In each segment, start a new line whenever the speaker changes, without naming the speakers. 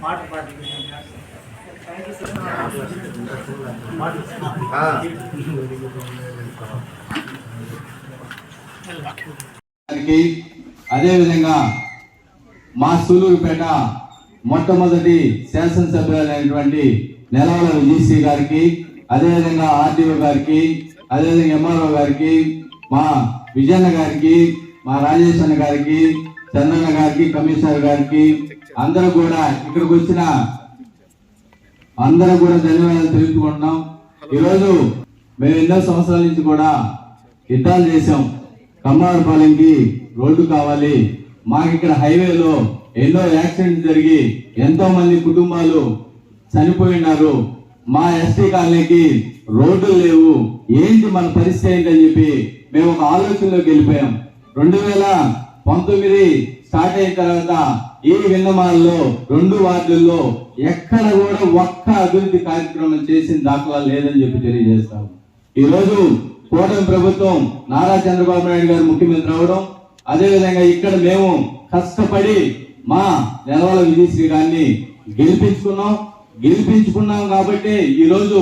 మాట
అదేవిధంగా మా సూలూరుపేట మొట్టమొదటి శాసనసభ్యులైనటువంటి నెలవల విజయశ్రీ గారికి అదేవిధంగా ఆర్డీఓ గారికి అదేవిధంగా ఎంఆర్ఓ గారికి మా విజయన్న గారికి మా రాజేష్ అన్న గారికి చంద్రన్న గారికి కమిషనర్ గారికి అందరూ కూడా ఇక్కడికి వచ్చిన అందరూ కూడా ధన్యవాదాలు తెలుపుకుంటున్నాం. ఈరోజు మేము ఎన్నో సంవత్సరాల నుంచి కూడా యుద్ధాలు చేశాం. కమ్మారపాలెంకి రోడ్డు కావాలి. మాకు ఇక్కడ హైవేలో ఎన్నో యాక్సిడెంట్ జరిగి ఎంతో మంది కుటుంబాలు చనిపోయినారు. మా ఎస్టీ కాలనీకి రోడ్లు లేవు. ఏంటి మన పరిస్థితి ఏంటని చెప్పి మేము ఒక ఆలోచనలోకి వెళ్ళిపోయాం. రెండు వేల పంతొమ్మిది స్టార్ట్ అయిన తర్వాత ఈ విన్నమాల్లో రెండు వార్డుల్లో ఎక్కడ కూడా ఒక్క అభివృద్ధి కార్యక్రమం చేసిన దాఖలా లేదని చెప్పి తెలియజేస్తాం ఈరోజు కూటమి ప్రభుత్వం నారా చంద్రబాబు నాయుడు గారు ముఖ్యమంత్రి అవడం అదేవిధంగా ఇక్కడ మేము కష్టపడి మా నెలవల విజయశ్రీ గారిని గెలిపించుకున్నాం. గెలిపించుకున్నాం కాబట్టి ఈరోజు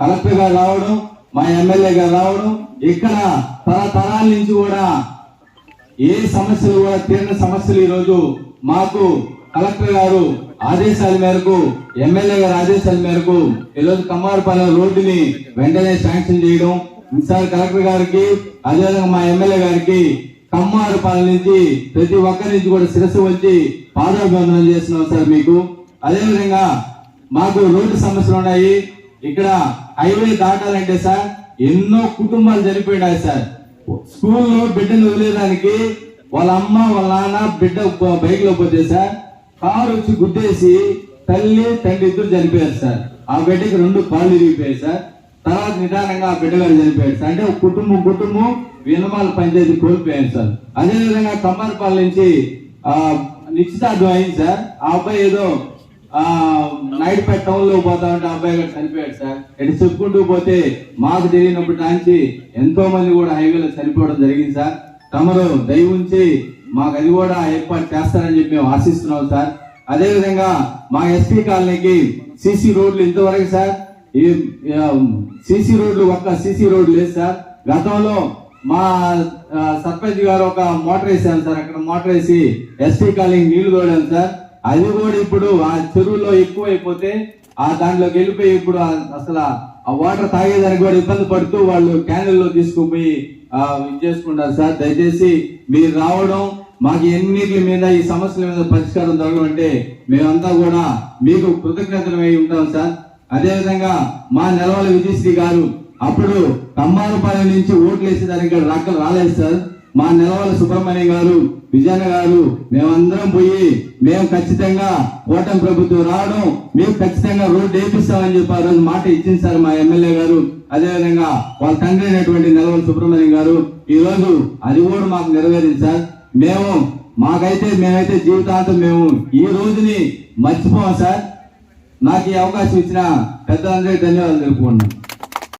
కలెక్టర్ గారు రావడం మా ఎమ్మెల్యే గారు రావడం ఇక్కడ తరతరాల నుంచి కూడా ఏ సమస్యలు కూడా తీరిన సమస్యలు ఈరోజు మాకు కలెక్టర్ గారు ఆదేశాల మేరకు ఎమ్మెల్యే గారి ఆదేశాల మేరకు ఈరోజు కమ్మారపాలెం రోడ్డుని వెంటనే శాంక్షన్ చేయడం ఈసారి కలెక్టర్ గారికి అదేవిధంగా మా ఎమ్మెల్యే గారికి కమ్మారపాలెం నుంచి ప్రతి ఒక్కరి నుంచి కూడా శిరస్సు వచ్చి పాదాభివందనం చేస్తున్నాం సార్ మీకు. అదేవిధంగా మాకు రోడ్డు సమస్యలు ఉన్నాయి. ఇక్కడ హైవే దాటాలంటే సార్ ఎన్నో కుటుంబాలు చనిపోయినాయి సార్. స్కూల్లో బిడ్డను వదిలేదానికి వాళ్ళ అమ్మ వాళ్ళ నాన్న బిడ్డ బైక్లో పోతే సార్ కారు వచ్చి గుద్దేసి తల్లి తండ్రి ఇద్దరు చనిపోయారు సార్. ఆ బిడ్డకి రెండు కాళ్ళు ఇరిగిపోయాయి సార్. తర్వాత నిదానంగా ఆ బిడ్డ గారు చనిపోయారు సార్. అంటే ఒక కుటుంబం కుటుంబం వినమాల పంచాయతీ కోల్పోయాను సార్. అదేవిధంగా కమ్మర్పాల నుంచి ఆ నిశ్చితార్థం అయింది సార్. ఆ అబ్బాయి ఏదో ఆ నాయుడుపేట టౌన్లో పోతా ఉంటే అబ్బాయి గారు చనిపోయాడు సార్. ఇటు చెప్పుకుంటూ పోతే మాకు తెలియనప్పటి నుంచి ఎంతో మంది కూడా హైవేలో చనిపోవడం జరిగింది సార్. తమరు దయ ఉంచి మాకు అది కూడా ఏర్పాటు చేస్తారని చెప్పి మేము ఆశిస్తున్నాం సార్. అదే విధంగా మా ఎస్పీ కాలనీకి సిసి రోడ్లు ఇంతవరకు సార్ ఈ సిసి రోడ్లు ఒక్క సిసి రోడ్లు లేదు సార్. గతంలో మా సర్పంచ్ గారు ఒక మోటార్ వేసాను సార్. అక్కడ మోటార్ వేసి ఎస్పీ కాలనీ నీళ్ళు తోడాను సార్. అది కూడా ఇప్పుడు ఆ చెరువులో ఎక్కువైపోతే ఆ దాంట్లోకి వెళ్ళిపోయి ఇప్పుడు అసలు ఆ వాటర్ తాగేదానికి కూడా ఇబ్బంది పడుతూ వాళ్ళు క్యానల్లో తీసుకుపోయి ఆ, చేసుకుంటారు సార్. దయచేసి మీరు రావడం మాకు ఎన్నిటి మీద ఈ సమస్యల మీద పరిష్కారం దొరకడం అంటే మేమంతా కూడా మీకు కృతజ్ఞతలమై ఉంటాం సార్. అదేవిధంగా మా నెలవాళ్ళ విజయశ్రీ గారు అప్పుడు కమ్మారపాలెం నుంచి ఓట్లు వేసేదానికి ఇక్కడ రక్కలు రాలేదు సార్. మా నెలవల సుబ్రహ్మణ్యం గారు విజయన గారు మేమందరం పోయి మేము ఖచ్చితంగా కూటమి ప్రభుత్వం రావడం మేము ఖచ్చితంగా రోడ్డు వేపిస్తామని చెప్పి ఆ రోజు మాట ఇచ్చింది సార్ మా ఎమ్మెల్యే గారు. అదేవిధంగా వాళ్ళ తండ్రి అయినటువంటి నెలవల సుబ్రహ్మణ్యం గారు ఈ రోజు అది కూడా మాకు నెరవేరింది సార్. మేము మాకైతే మేమైతే జీవితాంతం మేము ఈ రోజుని మర్చిపోం సార్. నాకు ఈ అవకాశం ఇచ్చిన పెద్దలందరికీ ధన్యవాదాలు తెలుపుకున్నాం